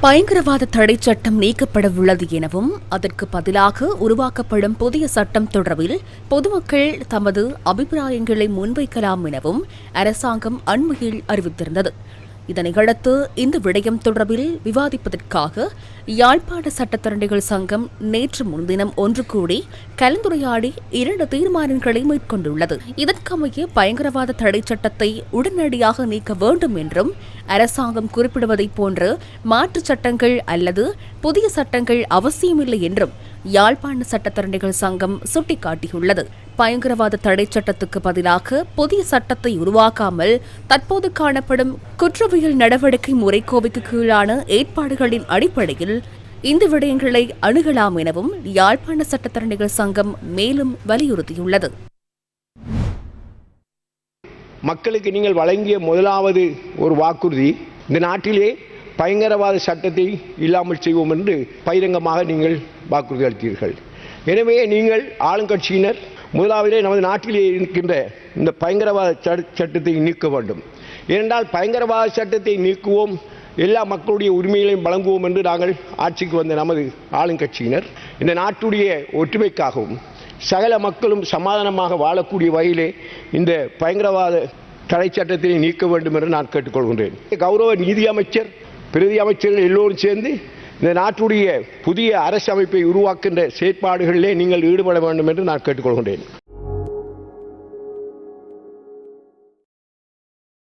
பயங்கரவாத தடை சட்டம் நீக்கப்பட உள்ளது எனவும் அதற்கு பதிலாக உருவாக்கப்படும் புதிய சட்டம் தொடர்பில் பொதுமக்கள் தமது அபிப்பிராயங்களை முன்வைக்கலாம் எனவும் அரசாங்கம் அண்மையில் அறிவித்திருந்தது. இதனையடுத்து இந்த விடயம் தொடர்பில் விவாதிப்பதற்காக யாழ்ப்பாண சட்டத்தரணிகள் சங்கம் நேற்று முன்தினம் ஒன்று கூடி கலந்துரையாடி இரண்டு தீர்மானங்களை மேற்கொண்டுள்ளது. இதற்கமைய பயங்கரவாத தடை சட்டத்தை உடனடியாக நீக்க வேண்டும் என்றும் அரசாங்கம் குறிப்பிடுவதைப் போன்று மாற்றுச் சட்டங்கள் அல்லது புதிய சட்டங்கள் அவசியமில்லை என்றும் யாழ்ப்பாண சட்டத்தரணிகள் சங்கம் சுட்டிக்காட்டியுள்ளது. பயங்கரவாத தடை சட்டத்துக்கு பதிலாக புதிய சட்டத்தை உருவாக்காமல் தற்போது காணப்படும் குற்றவியல் நடவடிக்கை முறைக்கோவைக்கு கீழான ஏற்பாடுகளின் அடிப்படையில் இந்த விடயங்களை அணுகலாம் எனவும் யாழ்ப்பாண சட்டத்தரணிகள் சங்கம் மேலும் வலியுறுத்தியுள்ளது. மக்களுக்கு நீங்கள் வழங்கிய முதலாவது ஒரு வாக்குறுதி இந்த நாட்டிலே பயங்கரவாத சட்டத்தை இல்லாமல் செய்வோம் என்று பகிரங்கமாக நீங்கள் வாக்குறுதி அளித்தீர்கள். எனவே நீங்கள் ஆளுங்கட்சியினர் முதலாவதே நமது நாட்டிலே இருக்கின்ற இந்த பயங்கரவாத சட்டத்தை நீக்க வேண்டும். ஏனென்றால் பயங்கரவாத சட்டத்தை நீக்குவோம் எல்லா மக்களுடைய உரிமைகளையும் வழங்குவோம் என்று நாங்கள் ஆட்சிக்கு வந்த நமது ஆளுங்கட்சியினர் இந்த நாட்டுடைய ஒற்றுமைக்காகவும் சகல மக்களும் சமாதானமாக வாழக்கூடிய வகையிலே இந்த பயங்கரவாத தடை சட்டத்தை நீக்க வேண்டும் என்று நான் கேட்டுக்கொள்கின்றேன். கௌரவ நீதி அமைச்சர் பிரதி அமைச்சர்கள் எல்லோரும் சேர்ந்து இந்த நாட்டுடைய புதிய அரசு அமைப்பை உருவாக்கின்ற செயற்பாடுகளிலே நீங்கள் ஈடுபட வேண்டும் என்று நான் கேட்டுக்கொள்கின்றேன்.